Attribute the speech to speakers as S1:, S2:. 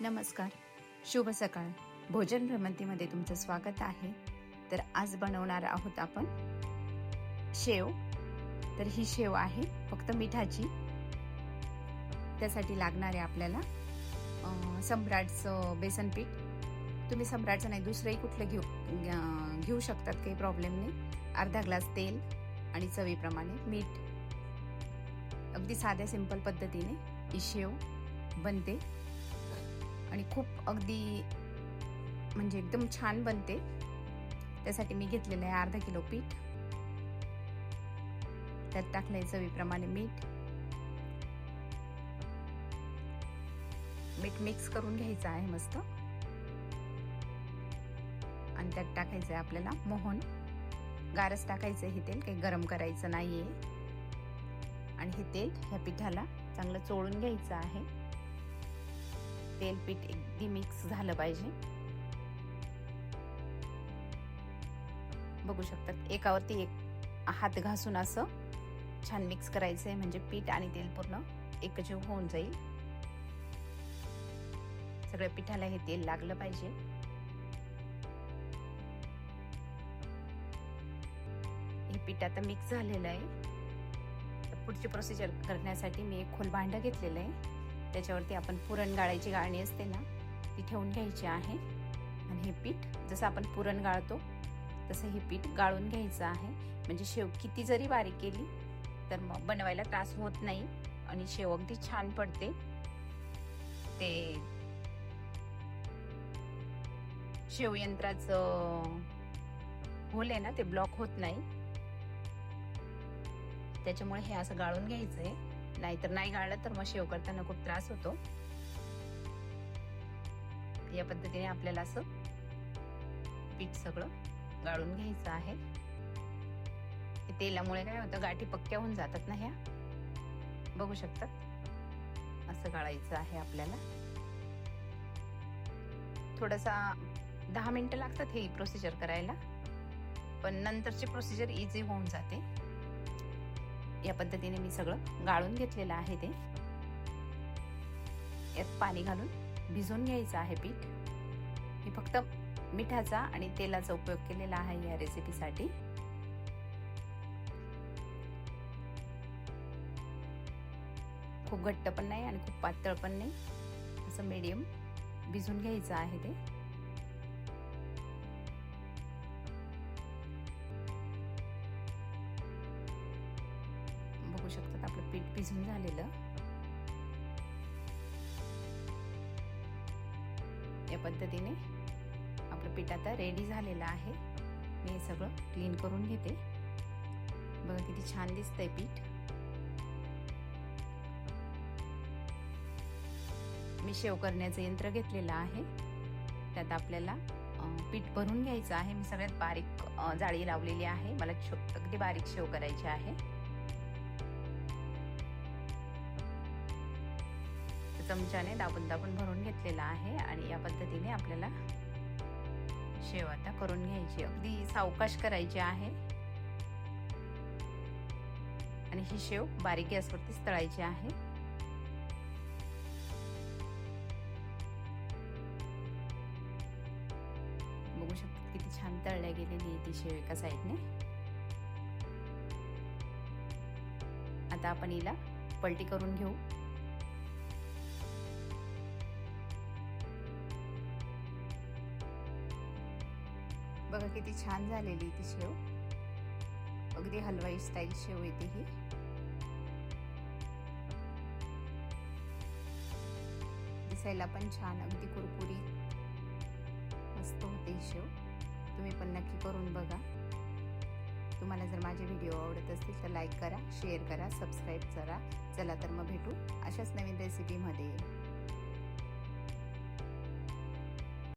S1: नमस्कार. शुभ सकाळ. भोजन भ्रमंतीमध्ये तुमचं स्वागत आहे. तर आज बनवणार आहोत आपण शेव. तर ही शेव आहे फक्त मिठाची. त्यासाठी लागणारे आपल्याला सम्राटचं बेसन पीठ. तुम्ही सम्राटचं नाही दुसरंही कुठलं घेऊ घेऊ शकतात काही प्रॉब्लेम नाही. अर्धा ग्लास तेल आणि चवीप्रमाणे मीठ. अगदी साध्या सिंपल पद्धतीने ही शेव बनते. आणि खूप अगदी म्हणजे एकदम छान बनते. त्यासाठी मी घेतलेलं आहे अर्धा किलो पीठ. त्यात टाकलंय चवीप्रमाणे मीठ. मीठ मिक्स करून घ्यायचं आहे मस्त. आणि त्यात टाकायचं आहे आपल्याला मोहन. गारच टाकायचं हे तेल काही गरम करायचं नाहीये. आणि हे तेल ह्या पिठाला चांगलं चोळून घ्यायचं आहे. तेल पीठ अगदी मिक्स झालं पाहिजे. बघू शकतात एकावरती एक हात घासून असं छान मिक्स करायचंय म्हणजे पीठ आणि तेल पूर्ण एकजीव होऊन जाईल. सगळ्या पिठाला हे तेल लागलं पाहिजे. हे पीठ आता मिक्स झालेलं आहे. पुढची प्रोसिजर करण्यासाठी मी एक खोल भांडं घेतलेलं आहे. त्याच्यावरती आपण पुरण गाळायची गाळणी असते ना ती ठेवून घ्यायची आहे. आणि हे पीठ जसं आपण पुरण गाळतो तसं हे पीठ गाळून घ्यायचं आहे. म्हणजे शेव किती जरी बारीक केली तर मग बनवायला त्रास होत नाही आणि शेव अगदी छान पडते. ते शेवयंत्राचं होल आहे ना ते ब्लॉक होत नाही. त्याच्यामुळे हे असं गाळून घ्यायचंय. नाहीतर नाही गाळलं तर मग शेव करताना खूप त्रास होतो. या पद्धतीने आपल्याला असं पीठ सगळं गाळून घ्यायचं आहे. तेलामुळे काय होतं गाठी पक्क्या होऊन जातात ना ह्या? बघू शकतात? असं गाळायचं आहे आपल्याला. थोडासा दहा मिनिटं लागतात हे प्रोसिजर करायला. पण नंतरची प्रोसिजर इझी होऊन जाते. या पद्धतीने मी सगळं गाळून घेतलेलं आहे ते. यात पाणी घालून भिजवून घ्यायचं आहे पीठ. मी फक्त मिठाचा आणि तेलाचा उपयोग केलेला आहे या रेसिपीसाठी खूप घट्ट पण नाही आणि खूप पातळ पण नाही. असं मीडियम भिजून घ्यायचं आहे ते. बघू शकतात. आपलं पीठ भिजून झालेलं. या पद्धतीने आपलं पीठ आता रेडी झालेलं आहे. मी हे सगळं क्लीन करून घेते. बघा किती छान दिसतंय पीठ. मी शेव करण्याचं यंत्र घेतलेलं आहे. त्यात आपल्याला पीठ भरून घ्यायचं आहे. मी सगळ्यात बारीक जाळी लावलेली आहे. मला अगदी बारीक शेव करायची आहे. चमच्याने दाबून दाबून भरून घेतलेला आहे आणि या पद्धतीने आपल्याला शेव आता करून घ्यायची. अगदी सावकाश करायची आहे. आणि ही शेव बारीक गॅसवरतीच तळायची आहे. बघू शकतो किती छान तळल्या गेलेली ती शेव एका साईडने. आता आपण हिला पलटी करून घेऊ. बघा किती छान झालेली ती शेव. अगदी हलवाई स्टाईल शेव येते ही. दिसायला पण छान अगदी कुरकुरी. मस्त होते ही शेव. तुम्ही पण नक्की करून बघा. तुम्हाला जर माझे व्हिडिओ आवडत असतील तर लाईक करा शेअर करा सबस्क्राईब करा. चला तर मग भेटू अशाच नवीन रेसिपीमध्ये